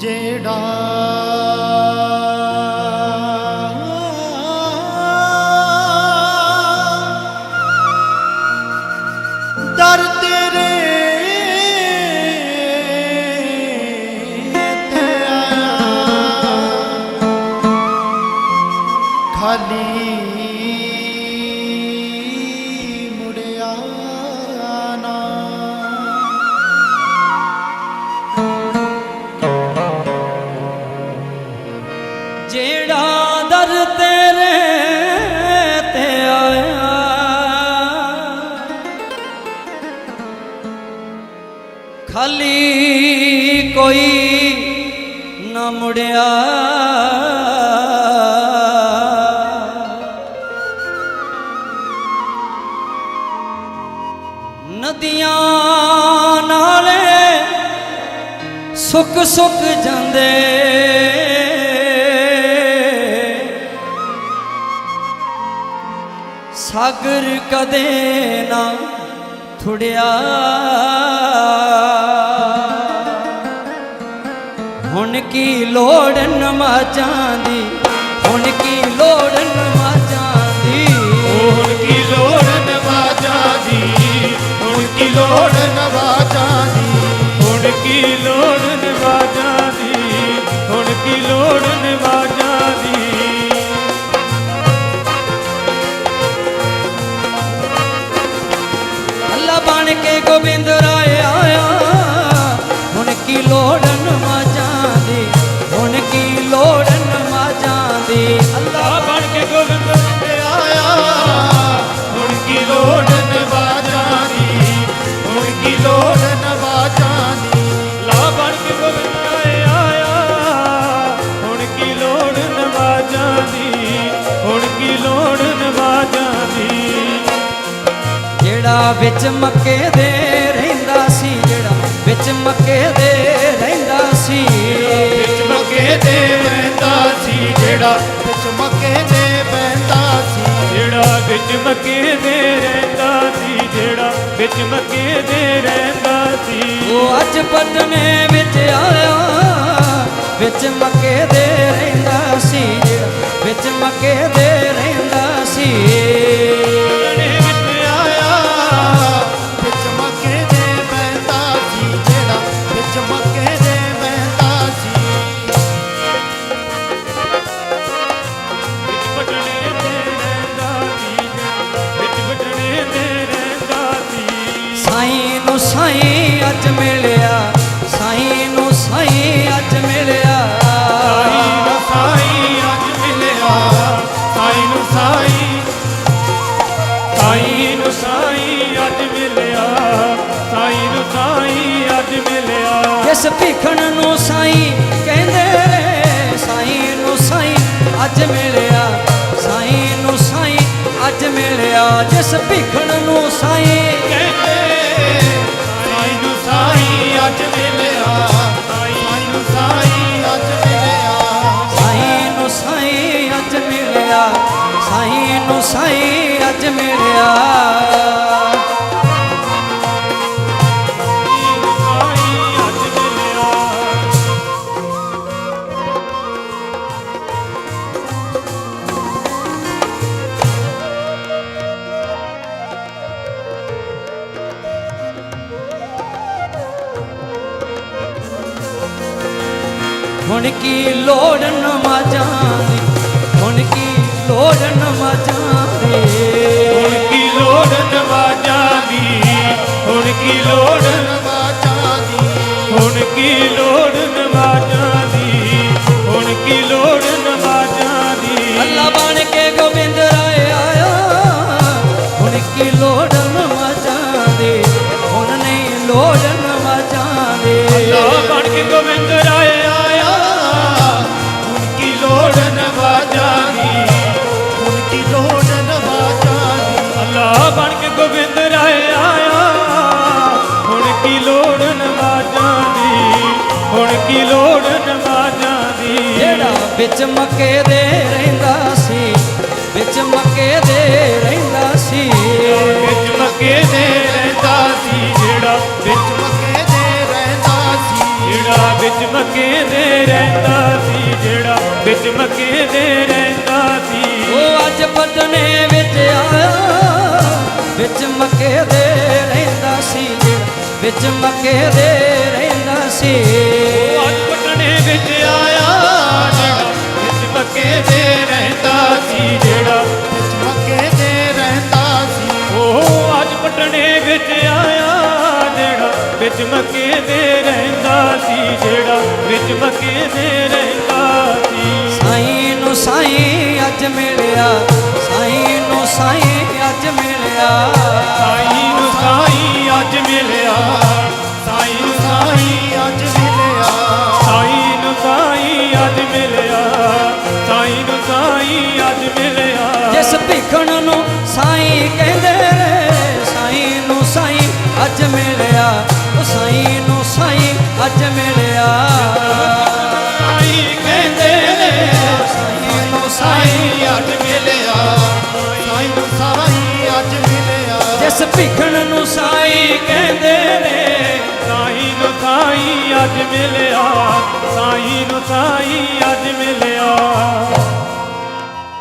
ਜਿਹੜਾ ਮੁੜਿਆ ਨਦੀਆਂ ਨਾਲੇ ਸੁੱਕ ਸੁੱਕ ਜਾਂਦੇ। ਸਾਗਰ ਕਦੇ ਨਾ ਥੁੜਿਆ। ਕੀ ਲੋੜ ਨਮਾਜ਼ਾਂ ਦੀ? ਹੁਣ ਕੀ ਲੋੜ ਨਮਾਜ਼ਾਂ ਦੀ? ਹੁਣ ਕੀ ਲੋੜ ਨਵਾਜਾਂ ਦੀ? ਹੁਣ ਕੀ ਲੋੜ ਵਿੱਚ ਮੱਕੇ ਦੇ ਰਹਿੰਦਾ ਸੀ ਜਿਹੜਾ ਵਿੱਚ ਮੱਕੇ ਦੇ ਰਹਿੰਦਾ ਸੀ। ਵਿੱਚ ਮੱਕੇ ਦੇ ਬਹਿੰਦਾ ਸੀ ਜਿਹੜਾ ਵਿੱਚ ਮੱਕੇ ਦੇ ਬਹਿੰਦਾ ਸੀ। ਜਿਹੜਾ ਵਿੱਚ ਮੱਕੇ ਦੇ ਰਹਿੰਦਾ ਸੀ ਜਿਹੜਾ ਵਿੱਚ ਮੱਕੇ ਦੇ ਰਹਿੰਦਾ ਸੀ। ਉਹ ਅੱਜ ਪਟਨੇ ਵਿੱਚ ਆਇਆ ਵਿੱਚ ਮੱਕੇ ਦੇ ਰਹਿੰਦਾ ਸੀ ਜਿਹੜਾ ਵਿੱਚ ਮੱਕੇ ਮਿਲਿਆ ਜਿਸ ਭੀਖਣ ਨੂੰ ਸਾਈਂ ਕਹਿੰਦੇ ਰੇ ਸਾਈਂ ਨੂੰ ਸਾਈ ਅੱਜ ਮਿਲਿਆ, ਸਾਈ ਨੂੰ ਸਾਈ ਅੱਜ ਮਿਲਿਆ, ਜਿਸ ਭਿਖਣ ਨੂੰ ਸਾਈ ਕਹਿੰਦੇ, ਸਾਈਂ ਨੂੰ ਸਾਈ ਅੱਜ ਮਿਲਿਆ, ਸਾਈ ਨੂੰ ਸਾਈਂ ਅੱਜ ਮਿਲਿਆ, ਸਾਈ ਨੂੰ ਸਾਈ ਅੱਜ ਮਿਲਿਆ, ਸਾਈ ਨੂੰ ਸਾਈਂ ਅੱਜ ਮਿਲਿਆ। ਹੁਣ ਕੀ ਲੋੜ ਨਮਾਜ਼ਾਂ ਦੀ ਹੁਣ ਕੀ ਲੋੜ ਨਮਾਜ਼ਾਂ ਦੀ ਕੀ ਲੋੜ ਨਵਾਜਾਂ ਦੀ? ਜਿਹੜਾ ਵਿੱਚ ਮੱਕੇ ਦੇ ਰਹਿੰਦਾ ਸੀ ਵਿੱਚ ਮੱਕੇ ਦੇ ਰਹਿੰਦਾ ਸੀ। ਵਿੱਚ ਮੱਕੇ ਦੇ ਰਹਿੰਦਾ ਸੀ ਜਿਹੜਾ ਵਿੱਚ ਮੱਕੇ ਦੇ ਰਹਿੰਦਾ ਸੀ। ਜਿਹੜਾ ਵਿੱਚ ਵਿੱਚ ਮੱਕੇ ਦੇ ਰਹਿੰਦਾ ਸੀ ਜਿਹੜਾ ਵਿੱਚ ਮੱਕੇ ਦੇ ਰਹਿੰਦਾ ਸੀ। ਉਹ ਅੱਜ ਪਟਨੇ ਵਿੱਚ ਆਇਆ ਵਿੱਚ ਮੱਕੇ ਦੇ ਰਹਿੰਦਾ ਸੀ ਜਿਹੜਾ ਵਿੱਚ ਮੱਕੇ ਦੇ ਰਹਿੰਦਾ ਸੀ। ਅੱਜ ਪਟਨੇ ਵਿੱਚ ਆਇਆ ਜਿਹੜਾ ਵਿੱਚ ਮੱਕੇ ਦੇ ਰਹਿੰਦਾ ਸੀ ਜਿਹੜਾ ਵਿੱਚ ਮੱਕੇ ਰਹਿੰਦਾ ਸੀ। ਉਹ ਅੱਜ ਪਟਨੇ ਵਿੱਚ ਆਇਆ ਜਿਹੜਾ ਵਿੱਚ ਮੱਕੇ ਰਹਿੰਦਾ ਸੀ ਜਿਹੜਾ ਵਿੱਚ ਮੱਕੇ ਦੇ ਰਹਿੰਦਾ ਸੀ। ਸਾਈਂ ਨੂੰ ਸਾਈਂ ਅੱਜ ਮਿਲਿਆ ਸਾਈਂ ਨੂੰ ਸਾਈਂ ਅੱਜ ਮਿਲਿਆ। ਅੱਜ ਮਿਲਿਆ ਉਹ ਸਾਈਂ ਨੂੰ ਸਾਈਂ ਅੱਜ ਮਿਲਿਆ। ਸਾਈਂ ਕਹਿੰਦੇ ਨੇ ਸਾਈਂ ਨੂੰ ਸਾਈਂ ਸਾਈ ਅੱਜ ਮਿਲਿਆ। ਸਾਈ ਨੂੰ ਸਾਈ ਅੱਜ ਮਿਲਿਆ। ਜਿਸ ਭਿਖਣ ਨੂੰ ਸਾਈਂ ਕਹਿੰਦੇ ਨੇ ਸਾਈਂ ਨੂੰ ਸਾਈਂ ਅੱਜ ਮਿਲਿਆ। ਸਾਈਂ ਨੂੰ ਸਾਈਂ ਅੱਜ ਮਿਲਿਆ।